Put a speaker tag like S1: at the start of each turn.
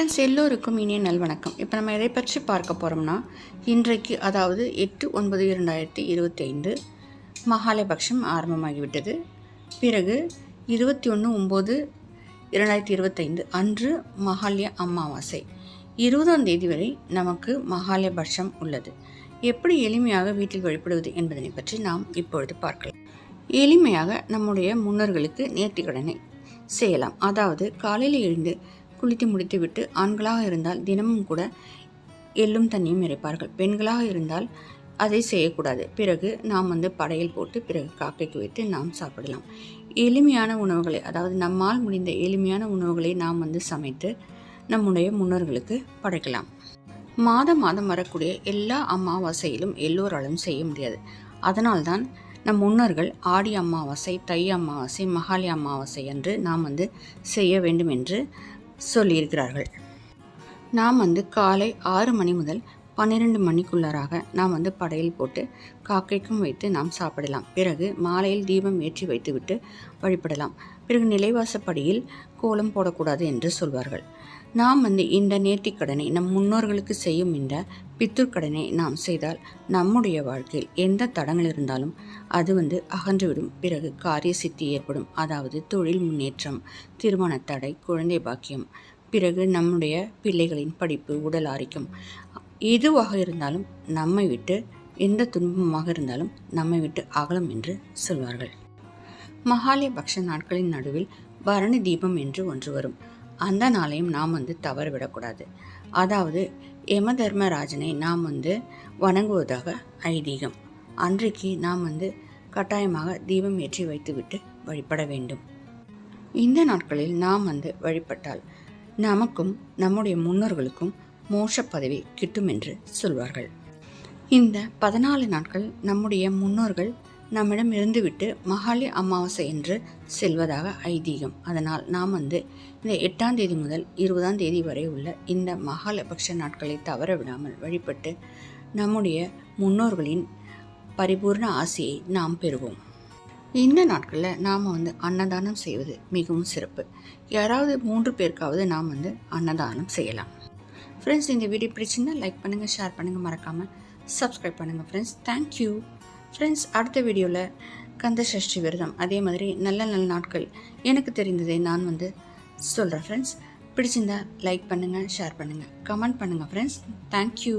S1: Friends எல்லோருக்கும் இனிய நல்வணக்கம். இப்போ நம்ம எதை பற்றி பார்க்க போகிறோம்னா இன்றைக்கு அதாவது எட்டு ஒன்பது இரண்டாயிரத்தி இருபத்தி ஐந்து மகாலயபக்ஷம் ஆரம்பமாகிவிட்டது. பிறகு இருபத்தி ஒன்று ஒம்பது இரண்டாயிரத்தி இருபத்தைந்து அன்று மகாலய அமாவாசை. இருபதாம் தேதி வரை நமக்கு மகாலயபட்சம் உள்ளது. எப்படி எளிமையாக வீட்டில் வழிபடுவது என்பதனை பற்றி நாம் இப்பொழுது பார்க்கலாம். எளிமையாக நம்முடைய முன்னோர்களுக்கு நேர்த்திக்கடனை செய்யலாம். அதாவது காலையில் எழுந்து குளித்து முடித்துவிட்டு ஆண்களாக இருந்தால் தினமும் கூட எள்ளும் தண்ணியும் இறைப்பார்கள். பெண்களாக இருந்தால் அதை செய்யக்கூடாது. பிறகு நாம் வந்து படையல் போட்டு பிறகு காக்கைக்கு வைத்து நாம் சாப்பிடலாம். எளிமையான உணவுகளை அதாவது நம்மால் முடிந்த எளிமையான உணவுகளை நாம் வந்து சமைத்து நம்முடைய முன்னோர்களுக்கு படைக்கலாம். மாதம் மாதம் வரக்கூடிய எல்லா அமாவாசையிலும் எல்லோராலும் செய்ய முடியாது. அதனால்தான் நம் முன்னோர்கள் ஆடி அமாவாசை தை அமாவாசை மகாலி அமாவாசை என்று நாம் வந்து செய்ய வேண்டும் என்று சொல்லியிருக்கிறார்கள். நாம் வந்து காலை ஆறு மணி முதல் பன்னிரெண்டு மணிக்குள்ளராக நாம் வந்து படையில் போட்டு காக்கைக்கும் வைத்து நாம் சாப்பிடலாம். பிறகு மாலையில் தீபம் ஏற்றி வைத்துவிட்டு வழிபடலாம். பிறகு நிலைவாசப்படியில் கோலம் போடக்கூடாது என்று சொல்வார்கள். நாம் வந்து இந்த நேர்த்திக்கடனை நம் முன்னோர்களுக்கு செய்யும் இந்த பித்துர்க்கடனை நாம் செய்தால் நம்முடைய வாழ்க்கையில் எந்த தடங்கள் இருந்தாலும் அது வந்து அகன்றுவிடும். பிறகு காரிய சித்தி ஏற்படும். அதாவது தொழில் முன்னேற்றம் திருமண தடை குழந்தை பாக்கியம் பிறகு நம்முடைய பிள்ளைகளின் படிப்பு உடல் ஆரோக்கியம் எதுவாக இருந்தாலும் நம்மை விட்டு எந்த துன்பமாக இருந்தாலும் நம்மை விட்டு அகலம் என்று சொல்வார்கள். மகாலய பக்ஷ நாட்களின் நடுவில் பரணி தீபம் என்று ஒன்று வரும். அந்த நாளையும் நாம் வந்து தவறு விடக்கூடாது அதாவது யம தர்மராஜனை நாம் வந்து வணங்குவதாக ஐதீகம். அன்றைக்கு நாம் வந்து கட்டாயமாக தீபம் ஏற்றி வைத்துவிட்டு வழிபட வேண்டும். இந்த நாட்களில் நாம் வந்து வழிபட்டால் நமக்கும் நம்முடைய முன்னோர்களுக்கும் மோட்ச பதவி கிட்டும் என்று சொல்வார்கள். இந்த பதினாலு நாட்கள் நம்முடைய முன்னோர்கள் நம்மிடம் இருந்துவிட்டு மகாலி அமாவாசை என்று செல்வதாக ஐதீகம். அதனால் நாம் வந்து இந்த எட்டாம் தேதி முதல் இருபதாம் தேதி வரை உள்ள இந்த மகாலபக்ஷ நாட்களை தவற விடாமல் வழிபட்டு நம்முடைய முன்னோர்களின் பரிபூர்ண ஆசையை நாம் பெறுவோம். இந்த நாட்களில் நாம் வந்து அன்னதானம் செய்வது மிகவும் சிறப்பு. யாராவது மூன்று பேருக்காவது நாம் வந்து அன்னதானம் செய்யலாம். ஃப்ரெண்ட்ஸ் இந்த வீடியோ பிடிச்சிருந்தா லைக் பண்ணுங்கள் ஷேர் பண்ணுங்கள் மறக்காமல் சப்ஸ்கிரைப் பண்ணுங்கள் ஃப்ரெண்ட்ஸ் தேங்க்யூ ஃப்ரெண்ட்ஸ் அடுத்த வீடியோவில் கந்த சஷ்டி விரதம். அதே மாதிரி நல்ல நல்ல நாட்கள். எனக்கு தெரிந்ததை நான் வந்து சொல்கிறேன் ஃப்ரெண்ட்ஸ் பிடிச்சிருந்தா லைக் பண்ணுங்கள் ஷேர் பண்ணுங்கள் கமெண்ட் பண்ணுங்கள் ஃப்ரெண்ட்ஸ் தேங்க்யூ